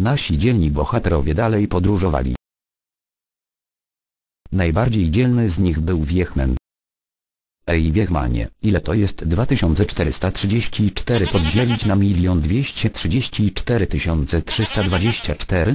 Nasi dzielni bohaterowie dalej podróżowali. Najbardziej dzielny z nich był Wiechmen. Ej Wiechmanie, ile to jest 2434 podzielić na 1 234 324?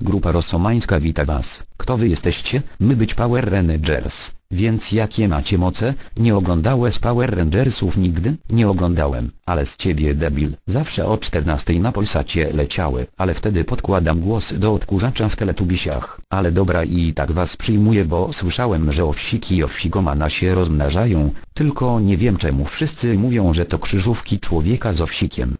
Grupa rosomańska wita was. Kto wy jesteście? My być Power Rangers. Więc jakie macie moce? Nie oglądałeś Power Rangersów nigdy? Nie oglądałem, ale z ciebie debil. Zawsze o 14 na Polsacie leciały, ale wtedy podkładam głos do odkurzacza w teletubisiach. Ale dobra i tak was przyjmuję bo słyszałem że owsiki i owsikomana się rozmnażają, tylko nie wiem czemu wszyscy mówią że to krzyżówki człowieka z owsikiem.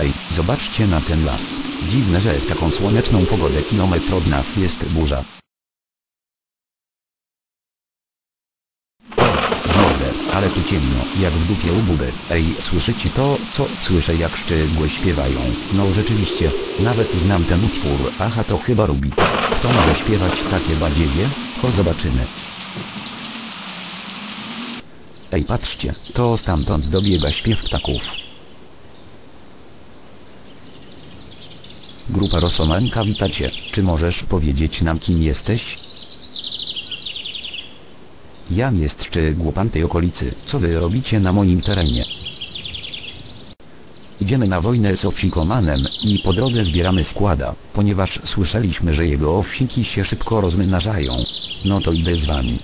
Ej, zobaczcie na ten las. Dziwne, że w taką słoneczną pogodę kilometr od nas jest burza. Mordę, ale tu ciemno, jak w dupie u buby. Ej, słyszycie to, co? Słyszę jak szczegóły śpiewają. No rzeczywiście, nawet znam ten utwór. Aha to chyba Rubi. Kto może śpiewać takie badziewie? Ho zobaczymy. Ej patrzcie, to stamtąd dobiega śpiew ptaków. Grupa Rosomanka witacie, czy możesz powiedzieć nam kim jesteś? Jam jest czy głupan tej okolicy, co wy robicie na moim terenie? Idziemy na wojnę z owsikomanem i po drodze zbieramy składa, ponieważ słyszeliśmy, że jego owsiki się szybko rozmnażają. No to idę z wami.